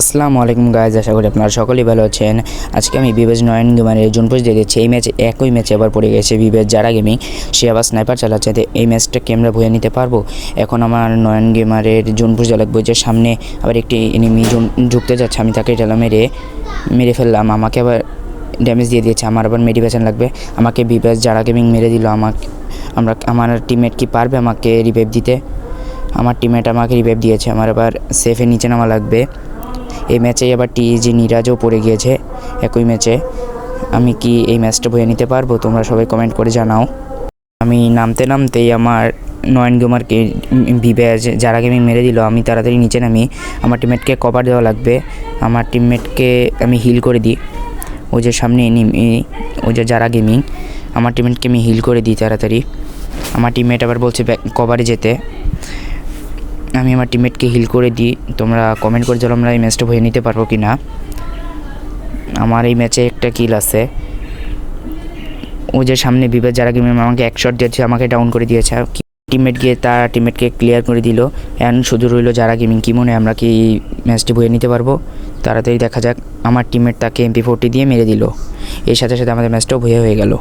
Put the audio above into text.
আসসালামু আলাইকুম গাইজ আশা করি আপনারা সকলেই ভালো আছেন। আজকে আমি বিবেজ নয়ন গেমারের জুন পোস্ট দিয়ে দিচ্ছি। এই ম্যাচে একই ম্যাচে আবার পড়ে গেছে বিবেজ যারা গেমিং সে আবার স্নাইপার চালাচ্ছে। এই ম্যাচটা কি আমরা ভুয়ে নিতে পারব? এখন আমার নয়ন গেমারের জুন পোস্ট লাগবে যে সামনে আবার একটি এনিমি জুন ঢুকতে যাচ্ছে। আমি তাকে ঠেলা মেরে মেরে ফেললাম। আমাকে আবার ড্যামেজ দিয়ে দিয়েছে। আমার আবার মেডিভেশন লাগবে। আমাকে বিবেজ যারা গেমিং মেরে দিল আমাকে, আমরা, আমার টিমমেট কি পারবে আমাকে রিভাইভ দিতে? আমার টিমমেট আমাকে রিভাইভ দিয়েছে। আমার আবার সেফের নিচে নামা লাগবে। এই ম্যাচেই আবার টিজি নিরাজও পড়ে গিয়েছে। একই ম্যাচে আমি কি এই ম্যাচটা বয়ে নিতে পারব? তোমরা সবাই কমেন্ট করে জানাও। আমি নামতে নামতেই আমার নয়ন গেমারকে বিবেজ যারা গেমিং মেরে দিল, আমি তাড়াতাড়ি নিচে নামি। আমার টিমমেটকে কভার দেওয়া লাগবে। আমার টিমমেটকে আমি হিল করে দিই। ওই যে সামনে ওই যে যারা গেমিং আমার টিমমেটকে আমি হিল করে দিই তাড়াতাড়ি। আমার টিমমেট আবার বলছে কভারে যেতে। আমি আমার টিমমেটকে হিল করে দিই। তোমরা কমেন্ট করে জানো আমরা এই ম্যাচটা ভয়ে নিতে পারব কি না আমার এই ম্যাচে একটা কিল আছে। ও যে সামনে বিবেক যারা গেমে আমাকে এক শট দিয়েছে, আমাকে ডাউন করে দিয়েছে। টিমমেট গিয়ে তার টিমমেটকে ক্লিয়ার করে দিল। এখন শুধু রইল যারা গেমিং কী মনে আমরা কি এই ম্যাচটি বয়ে নিতে পারব? তাড়াতাড়ি দেখা যাক। আমার টিমমেট তাকে এমপি ফোরটি দিয়ে মেরে দিল। এর সাথে সাথে আমাদের ম্যাচটাও ভয়ে হয়ে গেল।